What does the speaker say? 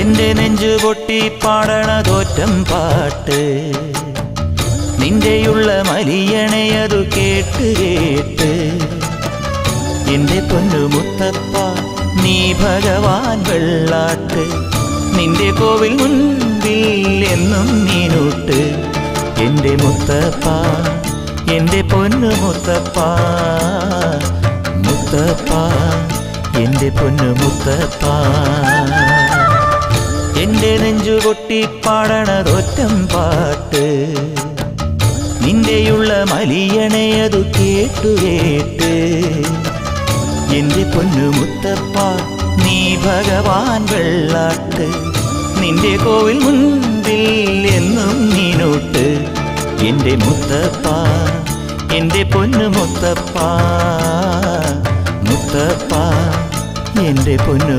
എന്റെ നെഞ്ചു പൊട്ടി പാടണതോറ്റം പാട്ട്. നിന്റെയുള്ള മലിയണയതു കേട്ട് കേട്ട്. എന്റെ പൊന്നു മുത്തപ്പ നീ ഭഗവാൻ വെള്ളാട്ട്. നിന്റെ കോവിൽ മുൻപിൽ എന്നും നീനൂട്ട് എന്റെ മുത്തപ്പ എന്റെ പൊന്നു മുത്തപ്പ. മുത്തപ്പ എന്റെ പൊന്നു മുത്തപ്പ. എന്റെ നെഞ്ചു പൊട്ടി പാടണതൊറ്റം പാട്ട്. നിന്റെയുള്ള മലിയണയതു കേട്ടു കേട്ട്. എന്റെ പൊന്നു മുത്തപ്പ നീ ഭഗവാൻ വെള്ളാട്ട്. നിന്റെ കോവിൽ മുൻപിൽ എന്നും നീനോട്ട്. എന്റെ മുത്തപ്പ എന്റെ പൊന്നു മുത്തപ്പ. മുത്തപ്പ എന്റെ പൊന്നു